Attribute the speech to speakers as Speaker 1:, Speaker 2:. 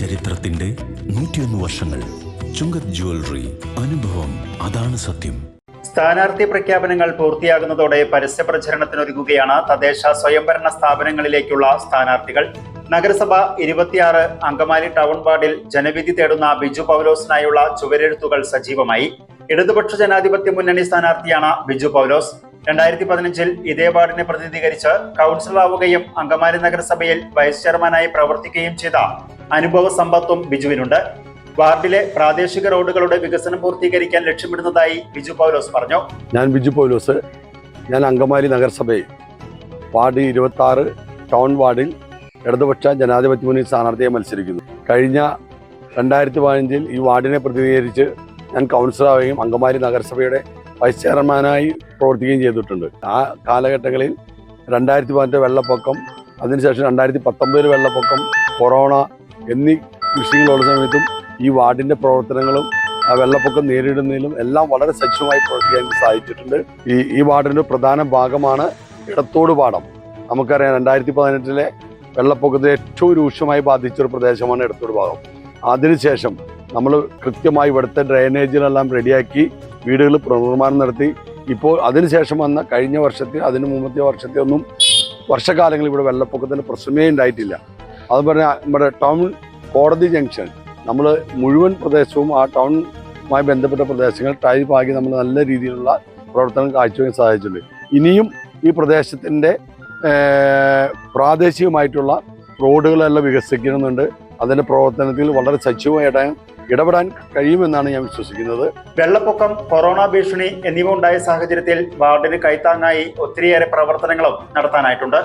Speaker 1: ചരിത്രത്തിന്റെ നൂറ്റിയൊന്ന് വർഷങ്ങൾ. ചുങ്കത് ജ്വല്ലറി അനുഭവം അതാണ് സത്യം.
Speaker 2: സ്ഥാനാർത്ഥി പ്രഖ്യാപനങ്ങൾ പൂർത്തിയാകുന്നതോടെ പരസ്യ പ്രചരണത്തിനൊരുങ്ങുകയാണ് തദ്ദേശ സ്വയംഭരണ സ്ഥാപനങ്ങളിലേക്കുള്ള സ്ഥാനാർത്ഥികൾ. നഗരസഭ ഇരുപത്തിയാറ് അങ്കമാലി ടൗൺ വാർഡിൽ ജനവിധി തേടുന്ന ബിജു പൗലോസിനായുള്ള ചുവരെഴുത്തുകൾ സജീവമായി. ഇടതുപക്ഷ ജനാധിപത്യ മുന്നണി സ്ഥാനാർത്ഥിയാണ് ബിജു പൗലോസ്. രണ്ടായിരത്തി പതിനഞ്ചിൽ ഇതേ വാർഡിനെ പ്രതിനിധീകരിച്ച് കൗൺസിലറാവുകയും അങ്കമാലി നഗരസഭയിൽ വൈസ് ചെയർമാനായി പ്രവർത്തിക്കുകയും ചെയ്ത അനുഭവ സമ്പത്തും ബിജുവിനുണ്ട്. വാർഡിലെ പ്രാദേശിക റോഡുകളുടെ വികസനം പൂർത്തീകരിക്കാൻ ലക്ഷ്യമിടുന്നതായി ബിജു പൗലോസ് പറഞ്ഞു.
Speaker 3: ഞാൻ ബിജു പൗലോസ്. ഞാൻ അങ്കമാലി നഗരസഭയിൽ വാർഡ് ഇരുപത്തി ആറ് ടൗൺ വാർഡിൽ ഇടതുപക്ഷ ജനാധിപത്യ മുന്നണി സ്ഥാനാർത്ഥിയെ മത്സരിക്കുന്നു. കഴിഞ്ഞ രണ്ടായിരത്തി പതിനഞ്ചിൽ ഈ വാർഡിനെ പ്രതിനിധീകരിച്ച് ഞാൻ കൗൺസിലറാവുകയും അങ്കമാലി നഗരസഭയുടെ വൈസ് ചെയർമാനായി പ്രവർത്തിക്കുകയും ചെയ്തിട്ടുണ്ട്. ആ കാലഘട്ടങ്ങളിൽ രണ്ടായിരത്തി പതിനെട്ട് വെള്ളപ്പൊക്കം അതിനുശേഷം രണ്ടായിരത്തി പത്തൊമ്പതിൽ വെള്ളപ്പൊക്കം കൊറോണ എന്നീ വിഷയങ്ങളുള്ള സമയത്തും ഈ വാർഡിന്റെ പ്രവർത്തനങ്ങളും വെള്ളപ്പൊക്കം നേരിടുന്നതിലും എല്ലാം വളരെ സജ്ജമായി പ്രവർത്തിക്കാൻ സാധിച്ചിട്ടുണ്ട്. ഈ ഈ വാർഡിന്റെ പ്രധാന ഭാഗമാണ് ഇടത്തോട് പാടം. നമുക്കറിയാം രണ്ടായിരത്തി പതിനെട്ടിലെ വെള്ളപ്പൊക്കത്തെ ഏറ്റവും രൂക്ഷമായി ബാധിച്ചൊരു പ്രദേശമാണ് ഇടത്തോട് ഭാഗം അതിനുശേഷം നമ്മൾ കൃത്യമായി ഇവിടുത്തെ ഡ്രൈനേജിലെല്ലാം റെഡിയാക്കി വീടുകൾ പുനർനിർമ്മാണം നടത്തി. ഇപ്പോൾ അതിനുശേഷം വന്ന കഴിഞ്ഞ വർഷത്തെ അതിന് മുമ്പത്തെ വർഷത്തെ ഒന്നും വർഷകാലങ്ങളിൽ ഇവിടെ വെള്ളപ്പൊക്കത്തിന്റെ പ്രശ്നമേ ഉണ്ടായിട്ടില്ല. അതുപോലെ നമ്മുടെ ടൗൺ കോടതി ജംഗ്ഷൻ. നമ്മൾ മുഴുവൻ പ്രദേശവും ആ ടൗണുമായി ബന്ധപ്പെട്ട പ്രദേശങ്ങൾ ടൈപ്പ് ആക്കി നമ്മൾ നല്ല രീതിയിലുള്ള പ്രവർത്തനം കാഴ്ചവെക്കാൻ സാധിച്ചിട്ടുണ്ട് ഇനിയും ഈ പ്രദേശത്തിന്റെ പ്രാദേശികമായിട്ടുള്ള റോഡുകളെല്ലാം വികസിക്കുന്നുണ്ട്. അതിന്റെ പ്രവർത്തനത്തിൽ വളരെ സജീവമായിട്ട് ഇടപെടാൻ കഴിയുമെന്നാണ് ഞാൻ വിശ്വസിക്കുന്നത്.
Speaker 2: വെള്ളപ്പൊക്കം കൊറോണ ഭീഷണി എന്നിവ ഉണ്ടായ സാഹചര്യത്തിൽ വാർഡിന് കൈത്താങ്ങായി ഒത്തിരിയേറെ പ്രവർത്തനങ്ങളും നടത്താനായിട്ടുണ്ട്.